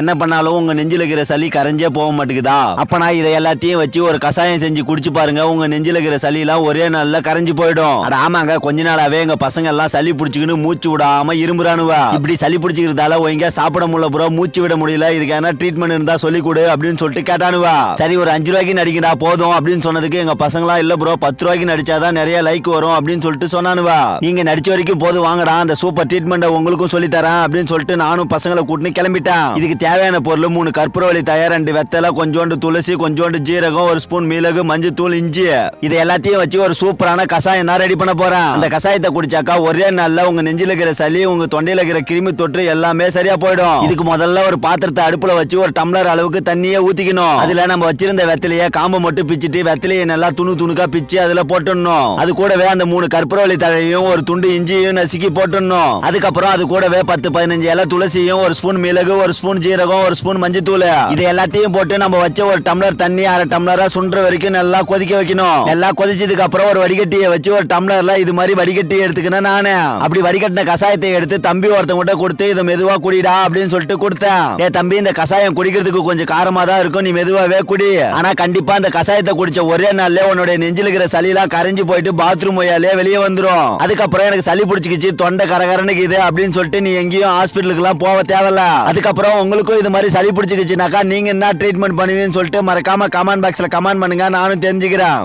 என்ன பண்ணாலும் உங்க நெஞ்சில இருக்கிற சளி கரைஞ்சே போக மாட்டேங்குதா? அப்ப நான் இதை எல்லாத்தையும் வச்சு ஒரு கஷாயம் செஞ்சு குடிச்சு பாருங்க உங்க நெஞ்சில இருக்கிற சளி எல்லாம் ஒரே நாள்ல கரைஞ்சு போயிடும். அட ஆமாங்க கொஞ்ச நாளாவே எங்க பசங்க எல்லாம் சளி பிடிச்சிக்கின்னு மூச்சு விடாம இரும்புறானுவா இப்படி சளி பிடிச்சிக்கிறதால ஒழுங்கா சாப்பிட முடியல ப்ரோ மூச்சு விட முடியல இதுக்கான ட்ரீட்மெண்ட் இருந்தா சொல்லி கொடு அப்படின்னு சொல்லிட்டு கேட்டானுவா. சரி ஒரு அஞ்சு ரூபாய்க்கு நடிக்கடா போதும் அப்படின்னு சொன்னதுக்கு எங்க பசங்களா இல்ல ப்ரோ பத்து ரூபாய்க்கு நடிச்சாதான் நிறைய லைக் வரும் அப்படின்னு சொல்லிட்டு சொன்னானுவா. நீங்க நடிச்ச வரைக்கும் போதும் வாங்கடா அந்த சூப்பர் ட்ரீட்மெண்ட் உங்களுக்கும் சொல்லி தரேன் அப்படின்னு சொல்லிட்டு நானும் பசங்களை கூட்டின்னு கிளம்பிட்டேன். இதுக்கு தேவையான பொருள் மூணு கற்பூரவழி தயார் ரெண்டு வெத்தலை கொஞ்சோண்டு துளசி கொஞ்சோண்டு ஜீரகம் ஒரு ஸ்பூன் மிளகு மஞ்சள் தூள் இஞ்சி. இது எல்லாத்தையும் வச்சு ஒரு சூப்பரான கஷாயம் தான் ரெடி பண்ண போறேன். அந்த கஷாயத்தை குடிச்சாக்கா ஒரே நாள்ல உங்க நெஞ்சில இருக்கிற சளி உங்க தொண்டையில இருக்கிற கிருமி தொற்று எல்லாமே சரியா போயிடும். இதுக்கு முதல்ல ஒரு பாத்திரத்தை அடுப்புல வச்சு ஒரு டம்ளர் அளவுக்கு தண்ணியை ஊத்திக்கணும். அதுல நம்ம வச்சிருந்த வெத்தலைய காம்பை மட்டும் பிச்சிட்டு வெத்தலையை நல்லா துணு துணுக்கா பிச்சு அதுல போட்டுடணும். அது கூடவே அந்த மூணு கற்பூரவழி தழையும் ஒரு துண்டு இஞ்சியும் நசுக்கி போட்டுடணும். அதுக்கப்புறம் அது கூடவே பத்து பதினஞ்சு இலை துளசியும் ஒரு ஸ்பூன் மிளகு ஒரு ஸ்பூன் ஜீரகம் ஒரு ஸ்பூன் மஞ்சத்தூள். இது எல்லாத்தையும் போட்டு நம்ம வச்ச ஒரு டம்ளர் தண்ணி அரை டம்ளரா சுண்டுற வரைக்கும் நல்லா கொதிக்க வைக்கணும். எல்லாம் கொதிச்சதுக்கு அப்புறம் ஒரு வடிகட்டியை வச்சு ஒரு டம்ளர்ல இது மாதிரி வடிகட்டி எடுத்துக்கணும் நானு. அப்படி வடிகட்டின கசாயத்தை எடுத்து தம்பி ஒருத்தவங்க கிட்ட கொடுத்து இதை மெதுவா குடிடா அப்படின்னு சொல்லிட்டு கொடுத்தேன். ஏ தம்பி இந்த கசாயம் குடிக்கிறதுக்கு கொஞ்சம் காரமா தான் இருக்கும். நீ மெதுவாவே குடி. ஆனா கண்டிப்பா இந்த கசாயத்தை குடிச்ச ஒரே நாள்ல உன்னுடைய நெஞ்சில் இருக்கிற சளிலாம் கரைஞ்சு போயிட்டு பாத்ரூம் வழியாலே வெளியே வந்துரும். அதுக்கப்புறம் எனக்கு சளி பிடிச்சிக்கிச்சு தொண்டை கரகரனுக்கு இது அப்படின்னு சொல்லிட்டு நீ எங்கேயும் ஹாஸ்பிட்டலுக்கு எல்லாம் போக தேவையில்ல. அதுக்கப்புறம் உங்களுக்கு உங்களுக்கும் இது மாதிரி சளி பிடிச்சிக்கிச்சுனாக்கா நீங்கள் என்ன ட்ரீட்மெண்ட் பண்ணுவீங்கன்னு சொல்லிட்டு மறக்காம கமெண்ட் பாக்ஸில் கமெண்ட் பண்ணுங்க. நானும் தெரிஞ்சுக்கிறேன்.